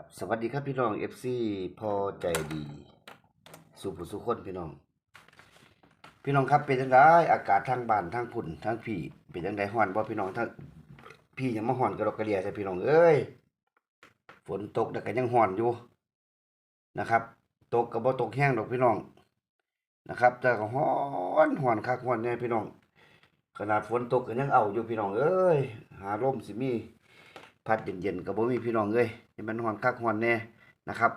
ครับสวัสดีครับพี่น้อง FC พอใจดีสุภุสุคนพี่น้อง พี่น้องครับเป็นจังไดอากาศทางบ้านทางพุ่นทางพี่เป็นจังไดฮ้อนบ่พี่น้องทางพี่ยังมาฮ้อนกระดกกระเดียใช่พี่น้องเอ้ยฝนตกแต่ก็ยังฮ้อนอยู่นะครับ ตกก็บ่ตกแห้งดอกพี่น้องนะครับ แต่ก็ฮ้อนฮ้อนคักฮ้อนแน่พี่น้อง ขนาดฝนตกก็ยังเอาอยู่พี่น้องเอ้ยหาลมสิมี พัดเย็นๆก็บ่มีพี่น้องเอ้ยให้มันฮอนคักฮอนแน่นะครับ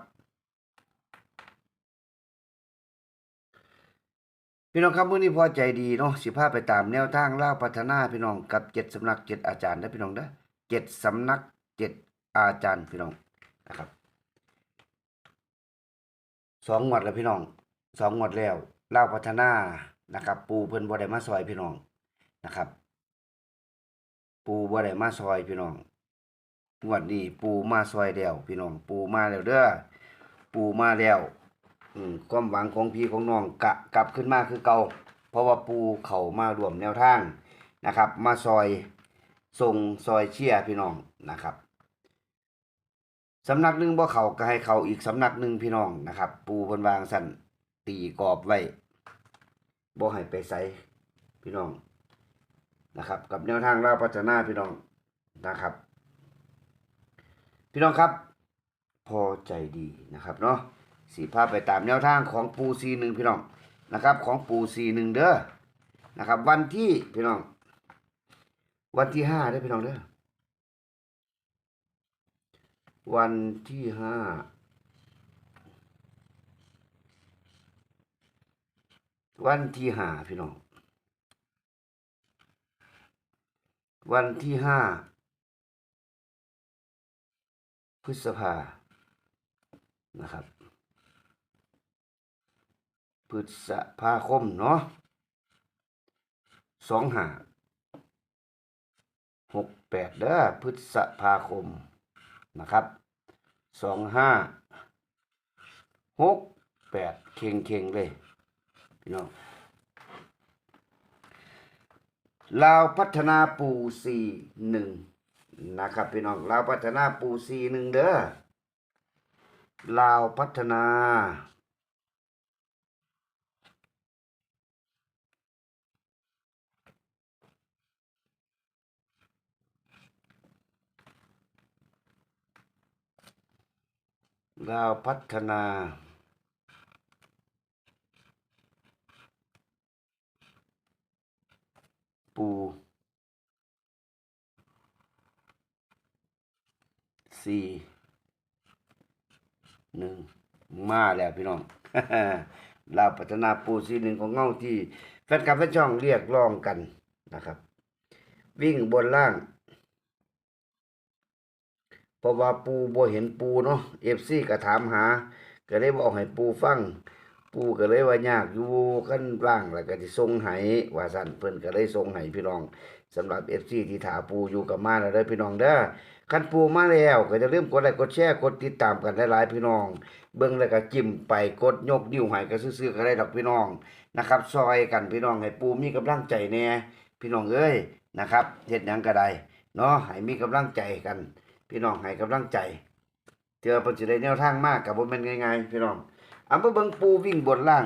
พี่น้องครับมื้อนี้พอใจดีเนาะสิพาไปตามแนวทางล่าพัฒนาพี่น้องกับเจ็ดสำนักเจ็ดอาจารย์นะพี่น้องเด้อเจ็ดสำนักเจ็ดอาจารย์พี่น้องนะครับสองงวดแล้วพี่น้องสองงวดแล้วล่าพัฒนานะครับ ปูเพิ่นบ่ได้มาซอยพี่น้องนะครับ ปูบ่ได้มาซอยพี่น้อง งวดนี้ปูมาซอยแล้วพี่น้องปูมาแล้วเด้อปูมาแล้วอืมความหวังของพี่ของน้องกะกลับขึ้นมาคือเก่าเพราะว่าปูเขามารวมแนวทางนะครับ มาซอยส่งซอยเชียพี่น้องนะครับสำนักหนึ่งบ่เขาก็ให้เขาอีกสำนักหนึ่งพี่น้องนะครับ ปูพิ่นวางสั่นตีกรอบไว้บ่ให้ไปใส่พี่น้องนะครับ กับแนวทางเราพัฒนาพี่น้องนะครับ พี่น้องครับ พอใจดีนะครับเนาะสีภาพไปตามแนวทางของปูซีหนึ่งพี่น้องนะครับ ของปูซีหนึ่งเด้อนะครับ วันที่พี่น้อง วันที่ห้าได้พี่น้องเด้อวันที่ห้าวันที่ห้าพี่น้อง วันที่ห้า ฤษภานะครับ พฤษภาคมเนาะสองห้าหกแปดเด้อพฤษภาคมนะครับสองห้าหกแปดเข่งเข่งๆเลยพี่น้องลาวพัฒนาปูซีหนึ่ง นะครับพี่น้องลาวพัฒนาปูซีหนึ่งเด้อลาวพัฒนาลาวพัฒนา ปู สี่หนึ่งมาแล้วพี่น้อง ลาวพัฒนาปูสี่หนึ่งของเงาที่แฟนคลับแฟนช่องเรียกร้องกันนะครับ วิ่งบนล่างเพราะว่าปูบ่เห็นปูเนาะเอฟซีก็ถามหา ก็เลยบอกให้ปูฟัง ปูก็เลยว่ายากอยู่ขั้นว่างแล้วก็สิส่งให้ว่าสั่นเพิ่นก็เลยส่งให้พี่น้อง สำหรับ FC ที่ถาปูอยู่กับมาแล้วเด้อพี่น้องเด้อคันปูมาแล้วก็จะลืมกดไลค์กดแชร์กดติดตามกันหลายๆพี่น้อง เบิ่งแล้วก็จิ้มไปกดยกนิ้วให้ก็ซื่อๆก็ได้ดอกพี่น้องนะครับ ซอยกันพี่น้องให้ปูมีกำลังใจแน่พี่น้องเอ้ยนะครับเฮ็ดหยังก็ได้เนาะให้มีกำลังใจกัน พี่น้องให้กำลังใจเจอเพิ่นสิได้แนวทางมากก็บ่แม่นง่ายๆพี่น้องอำเภอเบิงปูวิ่งบนล่าง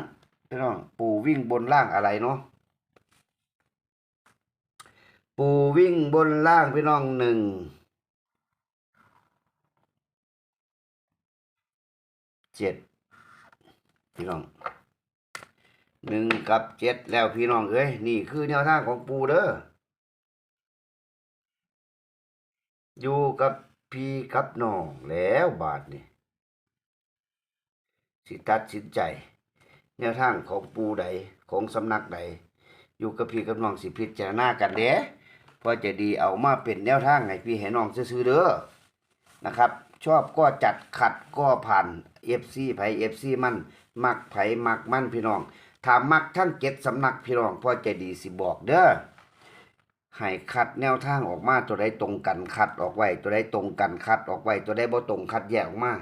พี่น้องปูวิ่งบนล่างอะไรเนาะ ปูวิ่งบนล่างพี่น้องหนึ่งเจ็ดพี่น้องหนึ่งกับเจ็ดแล้วพี่น้องเอ้ยนี่คือแนวทางของปูเด้ออยู่กับพี่กับน้องแล้วบาทนี่สิตัดสินใจ แนวทางของปูใดของสำนักใดอยู่กับพี่กับน้องสิพิจารณากันเด้ เพอจะดีเอามาเป็นแนวทางให้พี่ให้น้องซื้อเด้อนะครับ ชอบก็จัดขัดก็ผ่าน FC ไผ FC มันมักไผมักมันพี่น้องถามมักทั้งเจ็ดสำนักพี่น้องพอจะดีสิบอกเด้อให้คัดแนวทางออกมาตัวใดตรงกันคัดออกไว้ ตัวใดตรงกันคัดออกไว้ ตัวใดบ่ตรงคัดแยกออกมา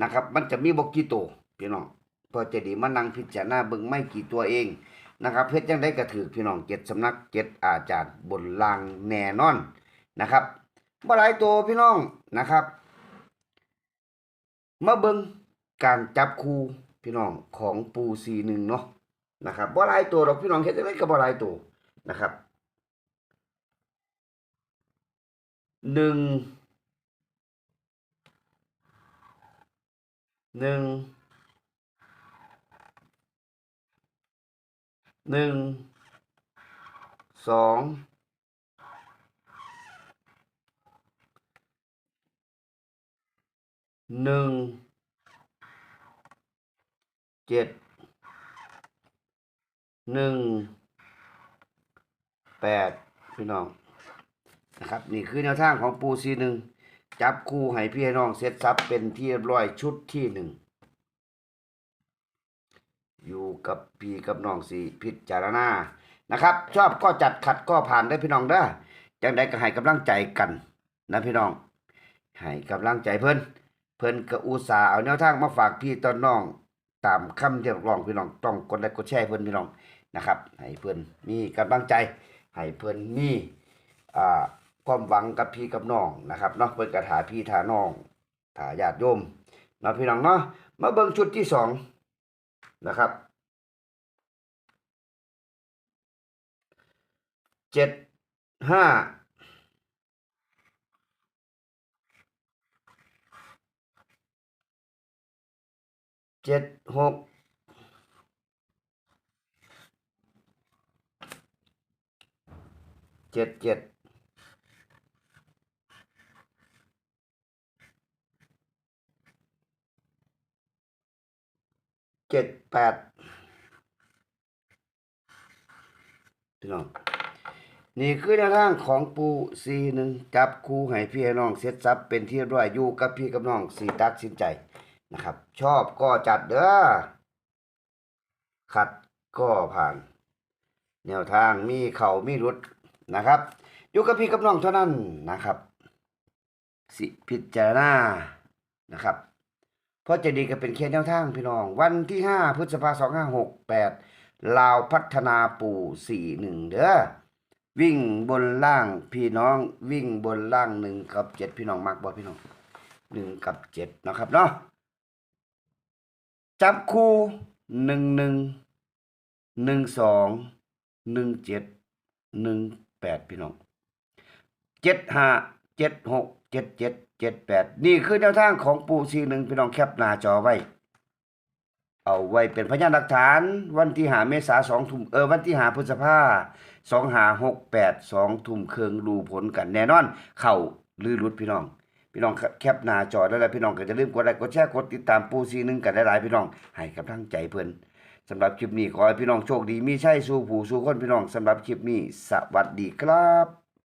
นะครับ มันจะมีบกี่ตัวพี่น้องพอจะดีมานั่งพิจารณาเบิ่งไม่กี่ตัวเอง นะครับเพชรยังได้กระถือพี่น้องเจ็ดสำนักเจ็ดอาจารย์บนลางแน่นอนนะครับบ่หลายตัวพี่น้องนะครับมาเบิงการจับคู่พี่น้องของปูซีหนึ่งเนาะนะครับบ่หลายตัวหรอกพี่น้องเฮ็ดจังไดก็บ่หลายตัวนะครับหนึ่งหนึ่ง หนึ่งสองหนึ่งเจ็ดหนึ่งแปดพี่น้องนะครับ นี่คือแนวทางของปูซีหนึ่งจับคู่ให้พี่ให้น้องเซตซับเป็นที่เรียบร้อยชุดที่หนึ่ง อยู่กับพี่กับน้องสีพิจารณานะครับ ชอบก็จัดขัดก็ผ่านได้พี่น้องเด้อจังใดก็ให้กำลังใจกันนะพี่น้องให้กำลังใจเพิ่นเพิ่นก็อุตส่าห์เอาแนวทางมาฝากพี่ตอนน้องตามคำเรียกร้องพี่น้องต้องกดไลค์กดแชร์เพิ่นพี่น้องนะครับ ให้เพิ่นมีกำลังใจให้เพิ่นมีอ่าความหวังกับพี่กับน้องนะครับเนาะเพิ่นก็ถาพี่ถาน้องถาญาติโยมเนาะพี่น้องเนาะมาเบิ่งชุดที่สอง นะครับเจ็ดห้าเจ็ดหกเจ็ดเจ็ด เจ็ดแปดพี่น้องนี่คือแนวทางของปูซีหนึ่งจับคู่ให้พี่ให้น้องเสร็จสับเป็นที่ร้อยอยู่กับพี่กับน้องสีตัดสินใจนะครับ ชอบก็จัดเด้อขัดก็ผ่าน แนวทางมีเข่ามีรุดนะครับอยู่กับพี่กับน้องเท่านั้นนะครับ สิพิจารณานะครับ เพราะจะดีก็เป็นแค่แนวทางพี่น้อง วันที่ห้าพฤษภาสองห้าหกแปดลาวพัฒนาปู่สี่หนึ่งเด้อวิ่งบนล่างพี่น้องวิ่งบนล่างหนึ่งกับเจ็ดพี่น้องมักบ่พี่น้องหนึ่งกับเจ็ดนะครับเนาะจับคู่หนึ่งหนึ่งหนึ่งสองหนึ่งเจ็ดหนึ่งแปดพี่น้องเจ็ดห้าเจ็ดหก เจ็ดเจ็ดเจ็ดแปดนี่คือแนวทางของปูซีหนึ่งพี่น้องแคปหน้าจอไว้ เอาไว้เป็นพยานหลักฐานวันที่หาเมษาสองทุ่มเออวันที่หาพฤษภาสองหาหกแปดสองทุ่มเคืองดูผลกันแน่นอน เข่าหรือหลุดพี่น้อง พี่น้องแคปหน้าจอได้แล้วพี่น้องก็จะลืมกดไลค์กดแชร์กดติดตามปูซีหนึ่งกันหลายๆพี่น้องให้กำลังใจเพิ่นสำหรับคลิปนี้ขอให้พี่น้องโชคดีมีใช่สู้ผู้สู้คนพี่น้องสำหรับคลิปนี้สวัสดีครับ